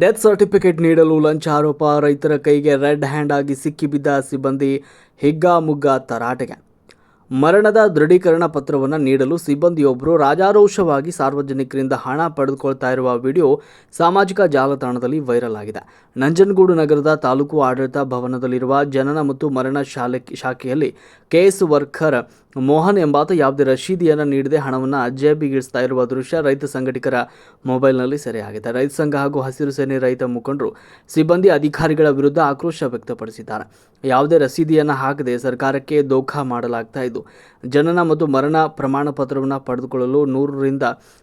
Death certificate ನೀಡಲು ಲಂಚ ಆರೋಪ, ರೈತರ ಕೈಗೆ ರೆಡ್ ಹ್ಯಾಂಡ್ ಆಗಿ ಸಿಕ್ಕಿಬಿದ್ದ ಸಿಬ್ಬಂದಿ ಹಿಗ್ಗಾಮುಗ್ಗಾ ತರಾಟೆಗೆ. ಮರಣದ ದೃಢೀಕರಣ ಪತ್ರವನ್ನು ನೀಡಲು ಸಿಬ್ಬಂದಿಯೊಬ್ಬರು ರಾಜಾರೋಷವಾಗಿ ಸಾರ್ವಜನಿಕರಿಂದ ಹಣ ಪಡೆದುಕೊಳ್ತಾ ಇರುವ ವಿಡಿಯೋ ಸಾಮಾಜಿಕ ಜಾಲತಾಣದಲ್ಲಿ ವೈರಲ್ ಆಗಿದೆ. ನಂಜನಗೂಡು ನಗರದ ತಾಲೂಕು ಆಡಳಿತ ಭವನದಲ್ಲಿರುವ ಜನನ ಮತ್ತು ಮರಣ ಶಾಲೆ ಶಾಖೆಯಲ್ಲಿ ಕೇಸ್ ವರ್ಕರ್ ಮೋಹನ್ ಎಂಬಾತ ಯಾವುದೇ ರಶೀದಿಯನ್ನು ನೀಡದೆ ಹಣವನ್ನು ಜೇಬಿಗಿಳಿಸ್ತಾ ಇರುವ ದೃಶ್ಯ ರೈತ ಸಂಘಟಕರ ಮೊಬೈಲ್ನಲ್ಲಿ ಸೆರೆಯಾಗಿದೆ. ರೈತ ಸಂಘ ಹಾಗೂ ಹಸಿರು ಸೇನೆ ರೈತ ಮುಖಂಡರು ಸಿಬ್ಬಂದಿ ಅಧಿಕಾರಿಗಳ ವಿರುದ್ಧ ಆಕ್ರೋಶ ವ್ಯಕ್ತಪಡಿಸಿದ್ದಾರೆ. ಯಾವುದೇ ರಸೀದಿಯನ್ನು ಹಾಕದೆ ಸರ್ಕಾರಕ್ಕೆ ದೋಖಾ ಮಾಡಲಾಗ್ತಾ ಇದ್ದು, ಜನನ ಮತ್ತು ಮರಣ ಪ್ರಮಾಣ ಪತ್ರವನ್ನು ಪಡೆದುಕೊಳ್ಳಲು ನೂರರಿಂದ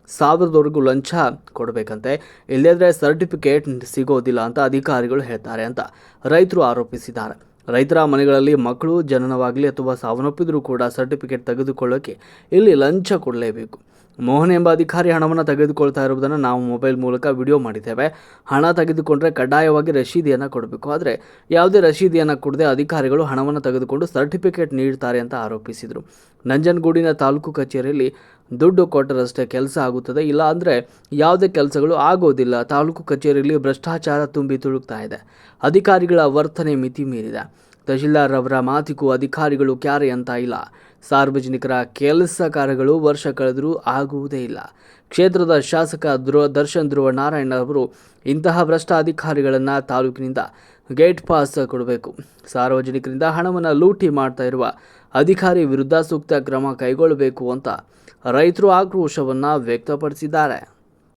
ಸಾವಿರದವರೆಗೂ ಲಂಚ ಕೊಡಬೇಕಂತೆ. ಇಲ್ಲದ್ರೆ ಸರ್ಟಿಫಿಕೇಟ್ ಸಿಗೋದಿಲ್ಲ ಅಂತ ಅಧಿಕಾರಿಗಳು ಹೇಳ್ತಾರೆ ಅಂತ ರೈತರು ಆರೋಪಿಸಿದ್ದಾರೆ. ರೈತರ ಮನೆಗಳಲ್ಲಿ ಮಕ್ಕಳು ಜನನವಾಗಲಿ ಅಥವಾ ಸಾವನ್ನಪ್ಪಿದ್ರೂ ಕೂಡ ಸರ್ಟಿಫಿಕೇಟ್ ತೆಗೆದುಕೊಳ್ಳೋಕೆ ಇಲ್ಲಿ ಲಂಚ ಕೊಡಲೇಬೇಕು. ಮೋಹನ್ ಎಂಬ ಅಧಿಕಾರಿ ಹಣವನ್ನು ತೆಗೆದುಕೊಳ್ತಾ ಇರುವುದನ್ನು ನಾವು ಮೊಬೈಲ್ ಮೂಲಕ ವಿಡಿಯೋ ಮಾಡಿದ್ದೇವೆ. ಹಣ ತೆಗೆದುಕೊಂಡ್ರೆ ಕಡ್ಡಾಯವಾಗಿ ರಶೀದಿಯನ್ನು ಕೊಡಬೇಕು. ಆದರೆ ಯಾವುದೇ ರಶೀದಿಯನ್ನು ಕೊಡದೆ ಅಧಿಕಾರಿಗಳು ಹಣವನ್ನು ತೆಗೆದುಕೊಂಡು ಸರ್ಟಿಫಿಕೇಟ್ ನೀಡ್ತಾರೆ ಅಂತ ಆರೋಪಿಸಿದರು. ನಂಜನಗೂಡಿನ ತಾಲೂಕು ಕಚೇರಿಯಲ್ಲಿ ದುಡ್ಡು ಕೊಟ್ಟರಷ್ಟೇ ಕೆಲಸ ಆಗುತ್ತದೆ. ಇಲ್ಲ ಅಂದರೆ ಯಾವುದೇ ಕೆಲಸಗಳು ಆಗೋದಿಲ್ಲ. ತಾಲೂಕು ಕಚೇರಿಯಲ್ಲಿ ಭ್ರಷ್ಟಾಚಾರ ತುಂಬಿ ತುಳುಕ್ತಾ ಇದೆ. ಅಧಿಕಾರಿಗಳ ವರ್ತನೆ ಮಿತಿ ಮೀರಿದೆ. ತಹಶೀಲ್ದಾರ್ ಅವರ ಮಾತಿಗೂ ಅಧಿಕಾರಿಗಳು ಕ್ಯಾರೆ ಅಂತ ಇಲ್ಲ. ಸಾರ್ವಜನಿಕರ ಕೆಲಸ ಕಾರ್ಯಗಳು ವರ್ಷ ಕಳೆದರೂ ಆಗುವುದೇ ಇಲ್ಲ. ಕ್ಷೇತ್ರದ ಶಾಸಕ ಧ್ರುವ, ದರ್ಶನ್ ಧ್ರುವ ನಾರಾಯಣ ಅವರು ಇಂತಹ ಭ್ರಷ್ಟ ಅಧಿಕಾರಿಗಳನ್ನು ತಾಲೂಕಿನಿಂದ ಗೇಟ್ ಪಾಸ್ ಕೊಡಬೇಕು. ಸಾರ್ವಜನಿಕರಿಂದ ಹಣವನ್ನು ಲೂಟಿ ಮಾಡ್ತಾ ಇರುವ ಅಧಿಕಾರಿ ವಿರುದ್ಧ ಸೂಕ್ತ ಕ್ರಮ ಕೈಗೊಳ್ಳಬೇಕು ಅಂತ ರೈತರು ಆಕ್ರೋಶವನ್ನು ವ್ಯಕ್ತಪಡಿಸಿದ್ದಾರೆ.